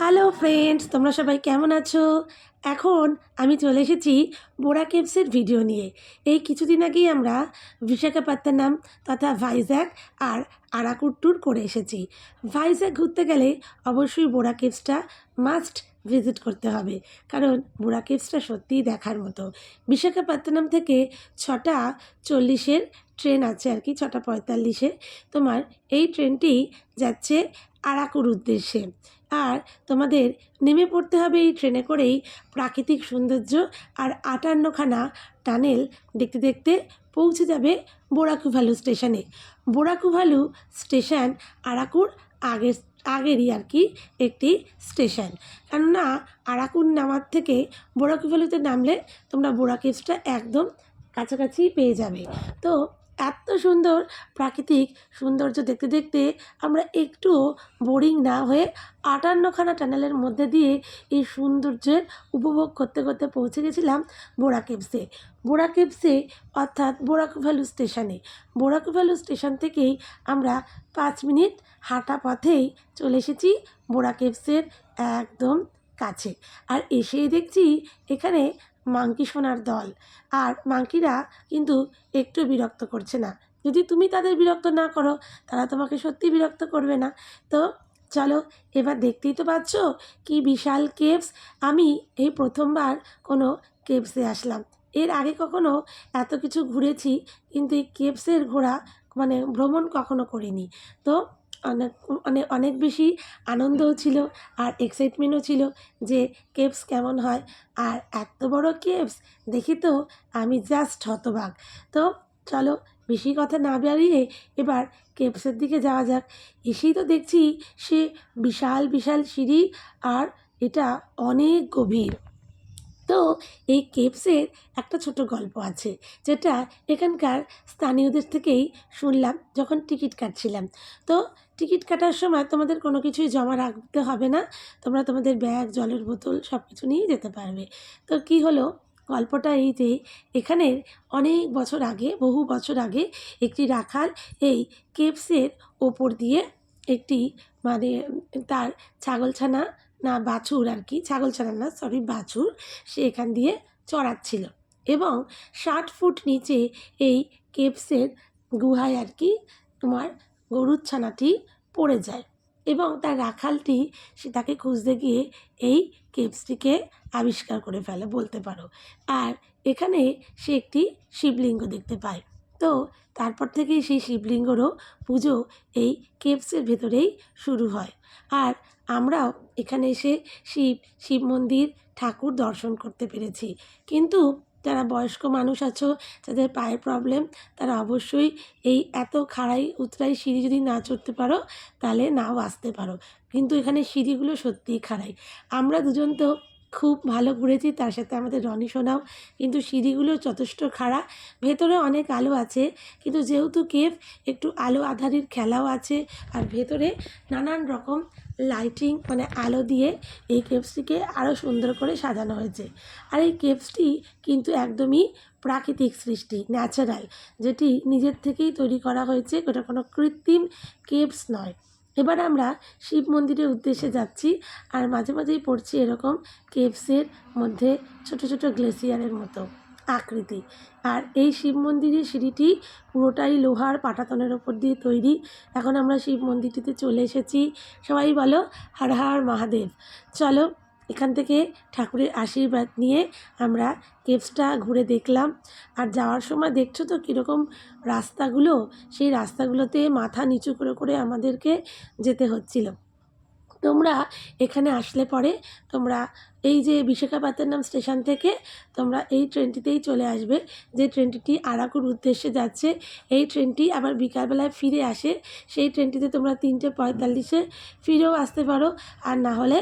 Hello friends তোমরা সবাই কেমন আছো? এখন আমি চলে এসেছি বোরা কেভসের ভিডিও নিয়ে। এই কিছুদিন আগেই আমরা বিশাখাপত্তনম তথা ভাইজ্যাক আর আরাকুর ট্যুর করে এসেছি। ভাইজ্যাক ঘুরতে গেলে অবশ্যই বোরা কেভসটা মাস্ট ভিজিট করতে হবে। কারণ বোরা কেভসটা সত্যিই দেখার মতো। বিশাখাপত্তনম থেকে ছটা চল্লিশের ট্রেন আছে আর কি, ছটা পঁয়তাল্লিশে। তোমার এই ট্রেনটি যাচ্ছে আরাকুর উদ্দেশ্যে। আর তোমাদের নেমে পড়তে হবে এই ট্রেনে করেই প্রাকৃতিক সৌন্দর্য আর আটান্নখানা টানেল দেখতে দেখতে পৌঁছে যাবে বোরাকুভালু স্টেশনে। বোরাকুভালু স্টেশন আরাকুর আগের, আগেরই আর কি একটি স্টেশন। কেননা আরাকুর নামার থেকে বোরাকুভালুতে নামলে তোমরা বোরাকেভসটা একদম কাছাকাছি পেয়ে যাবে। তো সুন্দর প্রাকৃতিক সৌন্দর্য দেখতে দেখতে আমরা একটুও বোরিং না হয়ে আটান্নখানা টানেলের মধ্যে দিয়ে এই সৌন্দর্যের উপভোগ করতে করতে পৌঁছে গেছিলাম বোরা কেভসে বোরা কেভসে অর্থাৎ বোরাকুভালু স্টেশনে বোরাকুভালু স্টেশন থেকেই আমরা পাঁচ মিনিট হাঁটা পথেই চলে এসেছি বোরা কেভসের একদম কাছে। আর এসেই দেখছি এখানে মাংকি সোনার দল। আর মাংকিরা কিন্তু একটু বিরক্ত করছে না। যদি তুমি তাদের বিরক্ত না করো, তারা তোমাকে সত্যি বিরক্ত করবে না। তো চলো, এবার দেখতেই তো পাচ্ছ কি বিশাল কেভস। আমি এই প্রথমবার কোনো কেভসে আসলাম। এর আগে কখনো এত কিছু ঘুরেছি, কিন্তু এই কেভসের ঘোরা মানে ভ্রমণ কখনো করিনি। তো অনেক অনেক অনেক বেশি আনন্দও ছিল আর এক্সাইটমেন্টও ছিল যে কেভস কেমন হয়। আর এত বড় কেভস দেখি তো আমি জাস্ট হতবাক। তো চলো বেশি কথা না বাড়িয়ে এবার কেভসের দিকে যাওয়া যাক। এসেই তো দেখছি সে বিশাল বিশাল সিঁড়ি আর এটা অনেক গভীর। তো এই কেভসের একটা ছোট গল্প আছে, যেটা এখানকার স্থানীয়দের থেকেই শুনলাম যখন টিকিট কাটছিলাম। তো টিকিট কাটার সময় তোমাদের কোনো কিছুই জমা রাখতে হবে না, তোমরা তোমাদের ব্যাগ, জলের বোতল সব কিছু নিয়ে যেতে পারবে। তো কি হলো? গল্পটা এই যে এখানের অনেক বছর আগে, বহু বছর আগে একটি রাখাল এই কেভসের ওপর দিয়ে একটি মানে তার ছাগলছানা না, বাছুর আর কি, ছাগলছানা না সরি বাছুর সে এখান দিয়ে চড়াচ্ছিল এবং ষাট ফুট নিচে এই কেভসের গুহায় আর কি তোমার গরুর ছানাটি পড়ে যায়। এবং তার রাখালটি সে তাকে খুঁজতে গিয়ে এই কেভসটিকে আবিষ্কার করে ফেলে, বলতে পারো। আর এখানে সে একটি শিবলিঙ্গ দেখতে পায়। তো তারপর থেকেই সেই শিবলিঙ্গরও পুজো এই কেভসের ভেতরেই শুরু হয়। আর আমরাও এখানে এসে শিব শিব মন্দির ঠাকুর দর্শন করতে পেরেছি। কিন্তু যারা বয়স্ক মানুষ আছো, যাদের পায়ের প্রবলেম তারা অবশ্যই এই এত খাড়াই, উতরাই সিঁড়ি যদি না চড়তে পারো, তাহলে নাও আসতে পারো। কিন্তু এখানে সিঁড়িগুলো সত্যিই খাড়াই। আমরা দুজন তো খুব ভালো ঘুরেছি, তার সাথে আমাদের রনি সোনাও। কিন্তু সিঁড়িগুলো যথেষ্ট খাড়া, ভেতরে অনেক আলো আছে, কিন্তু যেহেতু কেভ একটু আলো আধারির খেলাও আছে, আর ভেতরে নানান রকম লাইটিং মানে আলো দিয়ে এই কেভসটিকে আরও সুন্দর করে সাজানো হয়েছে। আর এই কেভসটি কিন্তু একদমই প্রাকৃতিক সৃষ্টি, ন্যাচারাল, যেটি নিজের থেকেই তৈরি করা হয়েছে ওটা কোনো কৃত্রিম কেভস নয়। এবার আমরা শিব মন্দিরের উদ্দেশ্যে যাচ্ছি আর মাঝে মাঝেই পড়ছি এরকম কেভসের মধ্যে ছোট ছোট গ্লেসিয়ারের মতো আকৃতি। আর এই শিব মন্দিরের সিঁড়িটি পুরোটাই লোহার পাটাতনের ওপর দিয়ে তৈরি। এখন আমরা শিব মন্দিরটিতে চলে এসেছি। সবাই বলো, হর হর মহাদেব। চলো এখান থেকে ঠাকুরের আশীর্বাদ নিয়ে আমরা কেভসটা ঘুরে দেখলাম। আর যাওয়ার সময় দেখছ তো কীরকম রাস্তাগুলো? সেই রাস্তাগুলোতে মাথা নিচু করে করে আমাদেরকে যেতে হচ্ছিল। তোমরা এখানে আসলে পরে তোমরা এই যে বিশাখাপত্তনম স্টেশন থেকে তোমরা এই ট্রেনটিতেই চলে আসবে। যে ট্রেনটি আরাকুর উদ্দেশ্যে যাচ্ছে, এই ট্রেনটি আবার বিকালবেলায় ফিরে আসে। সেই ট্রেনটিতে তোমরা তিনটে পঁয়তাল্লিশে ফিরেও আসতে পারো আর না হলে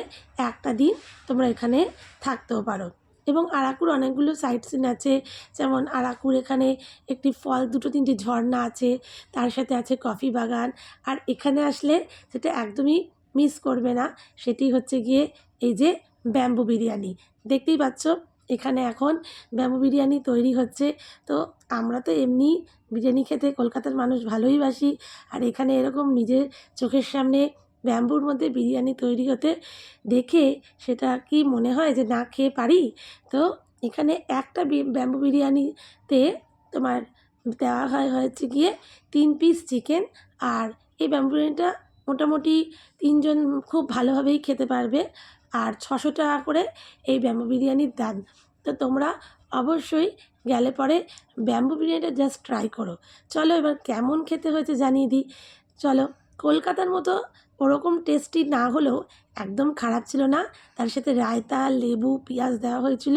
একটা দিন তোমরা এখানে থাকতেও পারো। এবং আরাকুর অনেকগুলো সাইট সিন আছে, যেমন আরাকুর এখানে একটি ফল, দুটো তিনটে ঝর্ণা আছে, তার সাথে আছে কফি বাগান। আর এখানে আসলে সেটা একদমই মিস করবে না। সেটি হচ্ছে গিয়ে এই যে ব্যাম্বু বিরিয়ানি। দেখতেই পাচ্ছ, এখানে এখন ব্যাম্বু বিরিয়ানি তৈরি হচ্ছে। তো আমরা তো এমনি বিরিয়ানি খেতে কলকাতার মানুষ ভালোই বাসি। আর এখানে এরকম নিজের চোখের সামনে ব্যাম্বুর মধ্যে বিরিয়ানি তৈরি হতে দেখে সেটা কি মনে হয় যে না খেয়ে পারি? তো এখানে একটা ব্যাম্বু বিরিয়ানিতে তোমার দেওয়া হয় হচ্ছে গিয়ে তিন পিস চিকেন আর এই ব্যাম্বু বিরিয়ানিটা মোটামুটি তিনজন খুব ভালোভাবেই খেতে পারবে। আর ছশো টাকা করে এই ব্যাম্বু বিরিয়ানির দাম। তো তোমরা অবশ্যই গেলে পরে ব্যাম্বু বিরিয়ানিটা জাস্ট ট্রাই করো। চলো এবার কেমন খেতে হয়েছে জানিয়ে দিই। চলো, কলকাতার মতো ওরকম টেস্টি না হলেও একদম খারাপ ছিল না। তার সাথে রায়তা লেবু পেঁয়াজ দেওয়া হয়েছিল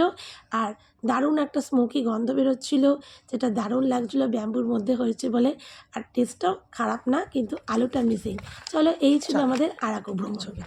আর দারুণ একটা স্মোকি গন্ধ বেরোচ্ছিল যেটা দারুণ লাগছিল ব্যাম্বুর মধ্যে হয়েছে বলে। আর টেস্টটাও খারাপ না কিন্তু আলুটা মিসিং চলো এই ছিল আমাদের আরাকু ভ্রমণ।